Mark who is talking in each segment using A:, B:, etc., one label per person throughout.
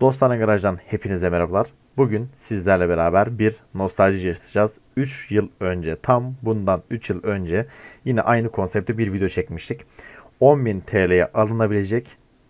A: Dostane Garaj'dan hepinize merhabalar. Bugün sizlerle beraber bir nostalji yaşayacağız. 3 yıl önce, tam bundan 3 yıl önce yine aynı konsepte bir video çekmiştik. 10.000 TL'ye alınabilecek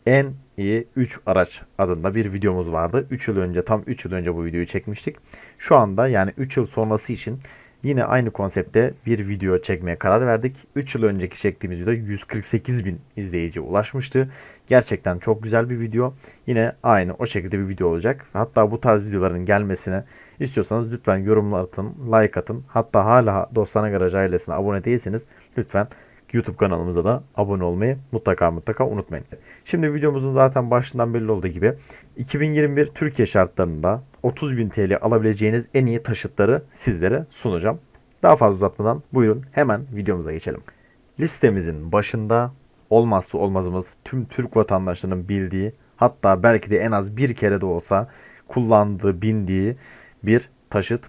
A: en iyi 3 araç adında bir videomuz vardı. 3 yıl önce, tam 3 yıl önce bu videoyu çekmiştik. Şu anda yani 3 yıl sonrası için Yine aynı konsepte bir video çekmeye karar verdik. 3 yıl önceki çektiğimiz video 148 bin izleyiciye ulaşmıştı. Gerçekten çok güzel bir video. Yine aynı o şekilde bir video olacak. Hatta bu tarz videoların gelmesini istiyorsanız lütfen yorumlar atın, like atın. Hatta hala Dostane Garaj ailesine abone değilseniz lütfen YouTube kanalımıza da abone olmayı mutlaka mutlaka unutmayın. Şimdi videomuzun zaten başından belli olduğu gibi 2021 Türkiye şartlarında 30.000 TL alabileceğiniz en iyi taşıtları sizlere sunacağım. Daha fazla uzatmadan buyurun hemen videomuza geçelim. Listemizin başında olmazsa olmazımız tüm Türk vatandaşlarının bildiği hatta belki de en az bir kere de olsa kullandığı, bindiği bir taşıt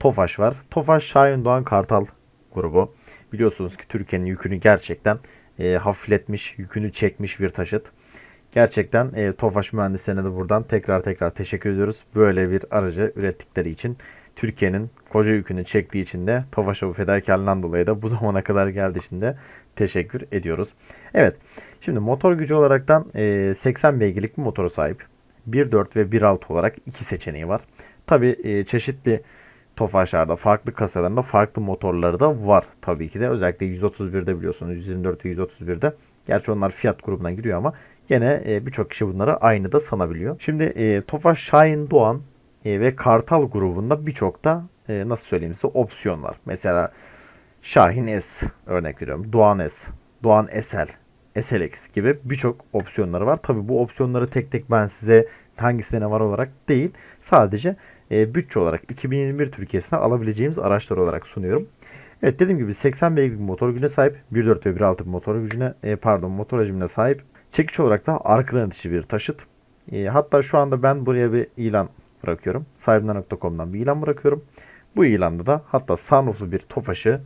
A: Tofaş var. Tofaş Şahin Doğan Kartal grubu. Biliyorsunuz ki Türkiye'nin yükünü gerçekten e, hafifletmiş, yükünü çekmiş bir taşıt. Gerçekten e, Tofaş mühendislerine de buradan tekrar tekrar teşekkür ediyoruz. Böyle bir aracı ürettikleri için. Türkiye'nin koca yükünü çektiği için de Tofaş'a bu fedakarlığından dolayı da bu zamana kadar geldiği için de teşekkür ediyoruz. Evet. Şimdi motor gücü olaraktan e, 80 beygirlik bir motora sahip. 1.4 ve 1.6 olarak iki seçeneği var. Tabi e, çeşitli Tofaşlarda farklı kasalarında farklı motorları da var tabii ki de. Özellikle 131'de biliyorsunuz 124 ve 131'de. Gerçi onlar fiyat grubuna giriyor ama gene e, birçok kişi bunları aynı da sanabiliyor. Şimdi e, Tofaş Şahin Doğan e, ve Kartal grubunda birçok da e, nasıl söyleyeyim size opsiyon var. Mesela Şahin S örnek veriyorum. Doğan S, Doğan SL, SLX gibi birçok opsiyonları var. Tabii bu opsiyonları tek tek ben size hangisine ne var olarak değil. Sadece e, bütçe olarak 2021 Türkiye'sine alabileceğimiz araçlar olarak sunuyorum. Evet dediğim gibi 80 beygirlik motor gücüne sahip 1.4 ve 1.6 motor gücüne e, pardon motor hacmine sahip. Çekiç olarak da arkadan itici bir taşıt. E, hatta şu anda ben buraya bir ilan bırakıyorum. Sahibinden.com'dan bir ilan bırakıyorum. Bu ilanda da hatta sunrooflu bir tofaşı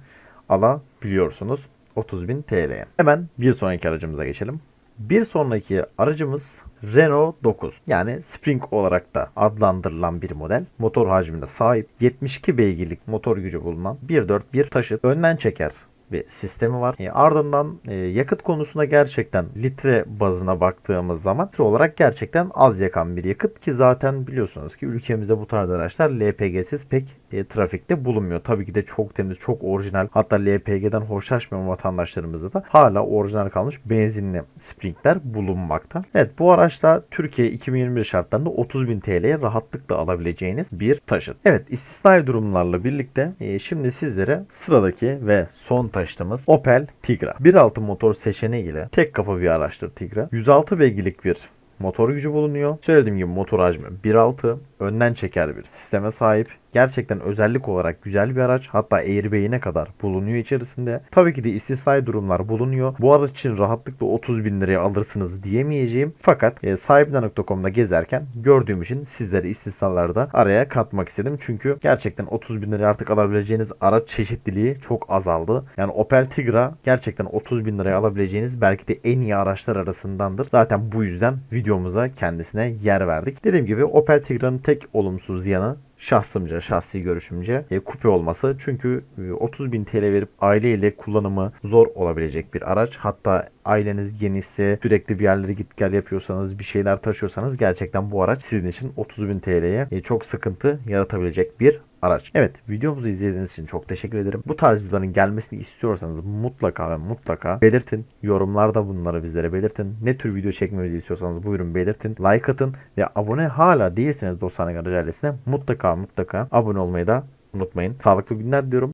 A: alabiliyorsunuz 30.000 TL'ye. Hemen bir sonraki aracımıza geçelim. Bir sonraki aracımız Renault 9 yani Spring olarak da adlandırılan bir model. Motor hacmine sahip 72 beygirlik motor gücü bulunan 1.4 bir taşıt önden çeker bir sistemi var. E, ardından e, yakıt konusunda gerçekten litre bazına baktığımız zaman litre olarak gerçekten az yakan bir yakıt ki zaten biliyorsunuz ki ülkemizde bu tarz araçlar LPG'siz pek e, trafikte bulunmuyor. Tabii ki de çok temiz, çok orijinal hatta LPG'den hoşlaşmayan vatandaşlarımızda da hala orijinal kalmış benzinli Spring'ler bulunmakta. Evet bu araçla Türkiye 2021 şartlarında 30.000 TL'ye rahatlıkla alabileceğiniz bir taşıt. Evet istisnai durumlarla birlikte e, şimdi sizlere sıradaki ve son taşıtımız Opel Tigra. 1.6 motor seçeneğiyle tek kapı bir araçtır Tigra. 106 beygirlik bir motor gücü bulunuyor. Söylediğim gibi motor hacmi 1.6 önden çeker bir sisteme sahip. Gerçekten özellik olarak güzel bir araç. Hatta airbag'ine kadar bulunuyor içerisinde. Tabii ki de istisnai durumlar bulunuyor. Bu araç için rahatlıkla 30 bin liraya alırsınız diyemeyeceğim. Fakat e, sahibinden.com'da gezerken gördüğüm için sizleri istisnalarda araya katmak istedim. Çünkü gerçekten 30 bin liraya artık alabileceğiniz araç çeşitliliği çok azaldı. Yani Opel Tigra gerçekten 30 bin liraya alabileceğiniz belki de en iyi araçlar arasındandır. Zaten bu yüzden videomuza kendisine yer verdik. Dediğim gibi Opel Tigra'nın tek olumsuz yanı şahsımca, şahsi görüşümce e, kupe olması. Çünkü e, 30 bin TL verip aileyle kullanımı zor olabilecek bir araç. Hatta aileniz genişse sürekli bir yerlere git gel yapıyorsanız bir şeyler taşıyorsanız gerçekten bu araç sizin için 30 bin TL'ye e, çok sıkıntı yaratabilecek bir araç. Evet videomuzu izlediğiniz için çok teşekkür ederim. Bu tarz videoların gelmesini istiyorsanız mutlaka ve mutlaka belirtin. Yorumlarda bunları bizlere belirtin. Ne tür video çekmemizi istiyorsanız buyurun belirtin. Like atın ve abone hala değilseniz Dostane Garaj ailesine mutlaka mutlaka abone olmayı da unutmayın. Sağlıklı günler diyorum.